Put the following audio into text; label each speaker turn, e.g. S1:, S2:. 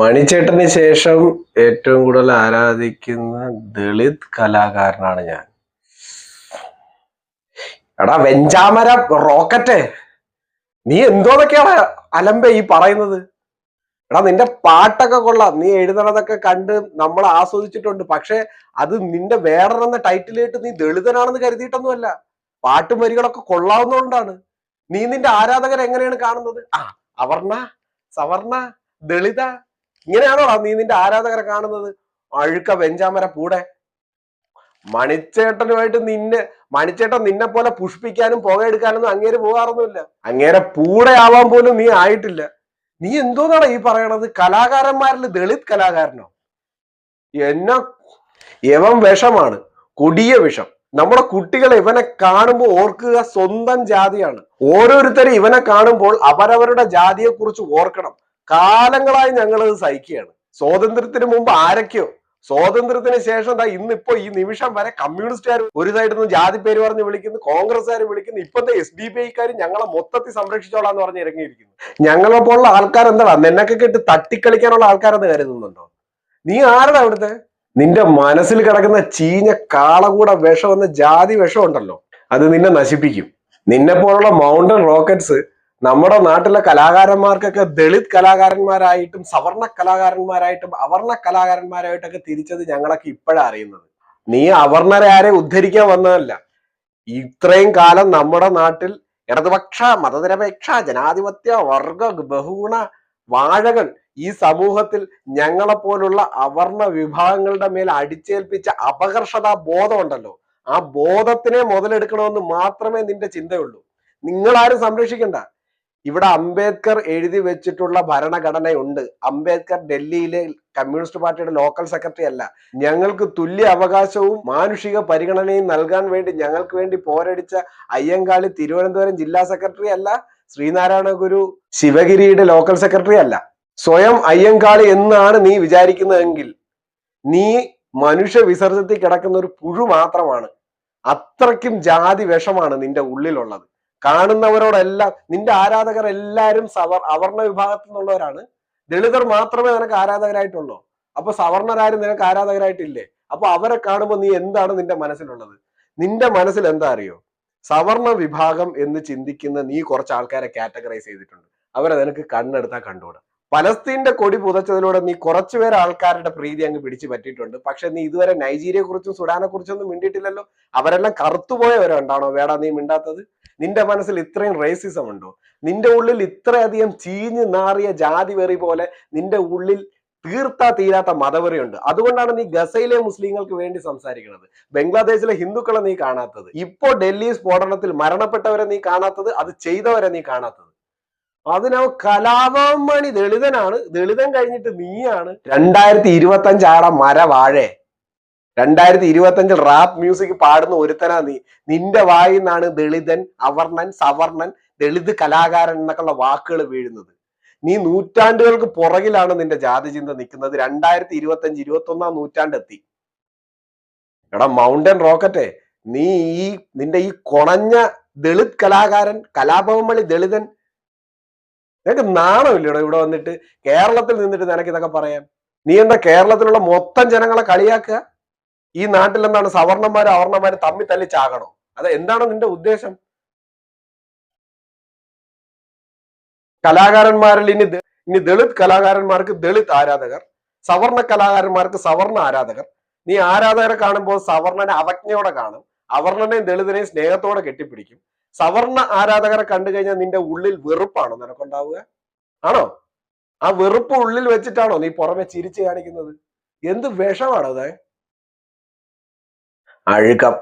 S1: മണിച്ചേട്ടന് ശേഷം ഏറ്റവും കൂടുതൽ ആരാധിക്കുന്ന ദളിത് കലാകാരനാണ് ഞാൻ. എടാ വെഞ്ചാമര റോക്കറ്റ്. നീ എന്തോന്നൊക്കെയാണ് അലമ്പ ഈ പറയുന്നത്? എടാ നിന്റെ പാട്ടൊക്കെ കൊള്ളാം. നീ എഴുതണതൊക്കെ കണ്ട് നമ്മൾ ആസ്വദിച്ചിട്ടുണ്ട്. പക്ഷെ അത് നിന്റെ വേറൊരെന്ന ടൈറ്റിലായിട്ട് നീ ദളിതനാണെന്ന് കരുതിയിട്ടൊന്നുമല്ല. പാട്ടും വരികളൊക്കെ കൊള്ളാവുന്നതുകൊണ്ടാണ്. നീ നിന്റെ ആരാധകർ എങ്ങനെയാണ് കാണുന്നത്? ആ അവർണ സവർണ ദളിത ഇങ്ങനെയാണോടാ നീ നിന്റെ ആരാധകരെ കാണുന്നത്? അഴുക്ക വെഞ്ചാമര പൂടെ. മണിച്ചേട്ടനുമായിട്ട് നിന്നെ മണിച്ചേട്ടൻ നിന്നെ പോലെ പുഷ്പിക്കാനും പുകയെടുക്കാനൊന്നും അങ്ങേര് പോകാറൊന്നുമില്ല. അങ്ങേരെ പൂടെ ആവാൻ പോലും നീ ആയിട്ടില്ല. നീ എന്തോന്നാണ് ഈ പറയണത്? കലാകാരന്മാരിൽ ദളിത് കലാകാരനോ? എന്നെ യവൻ വിഷമാണ്. കൊടിയ വിഷം. നമ്മുടെ കുട്ടികൾ ഇവനെ കാണുമ്പോൾ ഓർക്കുക സ്വന്തം ജാതിയാണ്. ഓരോരുത്തരും ഇവനെ കാണുമ്പോൾ അവരവരുടെ ജാതിയെ കുറിച്ച് ഓർക്കണം. കാലങ്ങളായി ഞങ്ങൾ ഇത് സഹിക്കുകയാണ്. സ്വാതന്ത്ര്യത്തിന് മുമ്പ് ആരൊക്കെയോ? സ്വാതന്ത്ര്യത്തിന് ശേഷം ദാ ഇന്നിപ്പോ ഈ നിമിഷം വരെ കമ്മ്യൂണിസ്റ്റുകാർ ഒരു സൈഡിൽ നിന്ന് ജാതി പേര് പറഞ്ഞ് വിളിക്കുന്നു കോൺഗ്രസ്സുകാർ വിളിക്കുന്നു ഇപ്പോഴത്തെ എസ് ഡി പി ഐക്കാർ ഞങ്ങളെ മൊത്തത്തിൽ സംരക്ഷിച്ചോളാന്ന് പറഞ്ഞ് ഇറങ്ങിയിരിക്കുന്നു. ഞങ്ങളെ പോലുള്ള ആൾക്കാർ എന്താ നിന്നൊക്കെ കേട്ട് തട്ടിക്കളിക്കാനുള്ള ആൾക്കാരെന്ന് കരുതുന്നുണ്ടോ? നീ ആരുടെ അവിടുത്തെ? നിന്റെ മനസ്സിൽ കിടക്കുന്ന ചീഞ്ഞ കാളകൂട വിഷം എന്ന ജാതി വിഷം ഉണ്ടല്ലോ അത് നിന്നെ നശിപ്പിക്കും. നിന്നെ പോലുള്ള മൗണ്ടൻ റോക്കറ്റ്സ് നമ്മുടെ നാട്ടിലെ കലാകാരന്മാർക്കൊക്കെ ദളിത് കലാകാരന്മാരായിട്ടും സവർണ കലാകാരന്മാരായിട്ടും അവർണ കലാകാരന്മാരായിട്ടൊക്കെ തിരിച്ചത് ഞങ്ങളൊക്കെ ഇപ്പോഴാണ് അറിയുന്നത്. നീ അവർണരെ ആരെ ഉദ്ധരിക്കാൻ വന്നതല്ല. ഇത്രയും കാലം നമ്മുടെ നാട്ടിൽ ഇടതുപക്ഷ മതനിരപേക്ഷ ജനാധിപത്യ വർഗ ബഹുഗുണ വാഴകൾ ഈ സമൂഹത്തിൽ ഞങ്ങളെപ്പോലുള്ള അവർണ വിഭാഗങ്ങളുടെ മേൽ അടിച്ചേൽപ്പിച്ച അപകർഷതാ ബോധമുണ്ടല്ലോ ആ ബോധത്തിനെ മുതലെടുക്കണമെന്ന് മാത്രമേ നിന്റെ ചിന്തയുള്ളൂ. നിങ്ങളാരും സംരക്ഷിക്കണ്ട. ഇവിടെ അംബേദ്കർ എഴുതി വെച്ചിട്ടുള്ള ഭരണഘടനയുണ്ട്. അംബേദ്കർ ഡൽഹിയിലെ കമ്മ്യൂണിസ്റ്റ് പാർട്ടിയുടെ ലോക്കൽ സെക്രട്ടറി അല്ല. ഞങ്ങൾക്ക് തുല്യ അവകാശവും മാനുഷിക പരിഗണനയും നൽകാൻ വേണ്ടി ഞങ്ങൾക്ക് വേണ്ടി പോരടിച്ച അയ്യങ്കാളി തിരുവനന്തപുരം ജില്ലാ സെക്രട്ടറി അല്ല ശ്രീനാരായണ ഗുരു ശിവഗിരിയുടെ ലോക്കൽ സെക്രട്ടറി അല്ല. സ്വയം അയ്യങ്കാളി എന്നാണ് നീ വിചാരിക്കുന്നതെങ്കിൽ നീ മനുഷ്യ വിസർജ്യത്തിൽ കിടക്കുന്ന ഒരു പുഴു മാത്രമാണ്. അത്രയ്ക്കും ജാതി വിഷമാണ് നിന്റെ ഉള്ളിലുള്ളത്. കാണുന്നവരോടെല്ലാം നിന്റെ ആരാധകർ എല്ലാവരും സവർ അവർണ വിഭാഗത്തിൽ നിന്നുള്ളവരാണ്. ദളിതർ മാത്രമേ നിനക്ക് ആരാധകരായിട്ടുള്ളൂ. അപ്പൊ സവർണരാരും നിനക്ക് ആരാധകരായിട്ടില്ലേ? അപ്പൊ അവരെ കാണുമ്പോൾ നീ എന്താണ് നിന്റെ മനസ്സിലുള്ളത്? നിന്റെ മനസ്സിൽ എന്താ അറിയോ? സവർണ വിഭാഗം എന്ന് ചിന്തിക്കുന്ന നീ കുറച്ച് ആൾക്കാരെ കാറ്റഗറൈസ് ചെയ്തിട്ടുണ്ട്. അവരെ നിനക്ക് കണ്ണെടുത്താൽ കണ്ടുകൂടാ. പലസ്തീന്റെ കൊടി പുതച്ചതിലൂടെ നീ കുറച്ചുപേർ ആൾക്കാരുടെ പ്രീതി അങ്ങ് പിടിച്ചു പറ്റിയിട്ടുണ്ട്. പക്ഷെ നീ ഇതുവരെ നൈജീരിയയെ കുറിച്ചും സുഡാനെ കുറിച്ചൊന്നും മിണ്ടിയിട്ടില്ലല്ലോ. അവരെല്ലാം കറുത്തുപോയവരുണ്ടാണോ വേടാ നീ മിണ്ടാത്തത്. നിന്റെ മനസ്സിൽ ഇത്രയും റേസിസം ഉണ്ടോ? നിന്റെ ഉള്ളിൽ ഇത്രയധികം ചീഞ്ഞു നാറിയ ജാതി വെറി പോലെ നിന്റെ ഉള്ളിൽ തീർത്താ തീരാത്ത മതവെറിയുണ്ട് അതുകൊണ്ടാണ് നീ ഗസയിലെ മുസ്ലിങ്ങൾക്ക് വേണ്ടി സംസാരിക്കുന്നത്. ബംഗ്ലാദേശിലെ ഹിന്ദുക്കളെ നീ കാണാത്തത്. ഇപ്പോ ഡൽഹി സ്ഫോടനത്തിൽ മരണപ്പെട്ടവരെ നീ കാണാത്തത് അത് ചെയ്തവരെ നീ കാണാത്തത്. അതിനോ കലാപമണി ദളിതനാണ്. ദളിതൻ കഴിഞ്ഞിട്ട് നീയാണ്. രണ്ടായിരത്തി ഇരുപത്തി അഞ്ചാട മര വാഴേ രണ്ടായിരത്തി ഇരുപത്തി അഞ്ചിൽ റാപ്പ് മ്യൂസിക് പാടുന്ന ഒരുത്തനാ നീ. നിന്റെ വായിൽ നിന്നാണ് ദളിതൻ അവർണൻ സവർണൻ ദളിത് കലാകാരൻ എന്നൊക്കെയുള്ള വാക്കുകൾ വീഴുന്നത്. നീ നൂറ്റാണ്ടുകൾക്ക് പുറകിലാണ് നിന്റെ ജാതി ചിന്ത നിൽക്കുന്നത്. രണ്ടായിരത്തി ഇരുപത്തി അഞ്ച് ഇരുപത്തി ഒന്നാം നൂറ്റാണ്ടെത്തി. എടാ മൗണ്ടൻ റോക്കറ്റെ നീ ഈ നിന്റെ ഈ കൊണഞ്ഞ ദളിത് കലാകാരൻ കലാഭവമണി ദളിതൻ നിനക്ക് നാണമില്ലടോ ഇവിടെ വന്നിട്ട് കേരളത്തിൽ നിന്നിട്ട് നിനക്ക് ഇതൊക്കെ പറയാം നീ എന്താ കേരളത്തിലുള്ള മൊത്തം ജനങ്ങളെ കളിയാക്കുക? ഈ നാട്ടിൽ എന്താണ് സവർണന്മാരും അവർണന്മാരും തമ്മിൽ തല്ലി ചാകണോ? അത് എന്താണ് നിന്റെ ഉദ്ദേശം? കലാകാരന്മാരിൽ ഇനി ഇനി ദളിത് കലാകാരന്മാർക്ക് ദളിത് ആരാധകർ സവർണ കലാകാരന്മാർക്ക് സവർണ ആരാധകർ. നീ ആരാധകരെ കാണുമ്പോൾ സവർണനെ അവജ്ഞയോടെ കാണും. അവർണനെയും ദളിതനെയും സ്നേഹത്തോടെ കെട്ടിപ്പിടിക്കും. സവർണ ആരാധകരെ കണ്ടു കഴിഞ്ഞാൽ നിന്റെ ഉള്ളിൽ വെറുപ്പാണോ നിനക്കുണ്ടാവുക? ആണോ? ആ വെറുപ്പ് ഉള്ളിൽ വെച്ചിട്ടാണോ നീ പുറമെ ചിരിച്ചു കാണിക്കുന്നത്? എന്ത് വിഷമാണോ അത്? അഴുക്കം.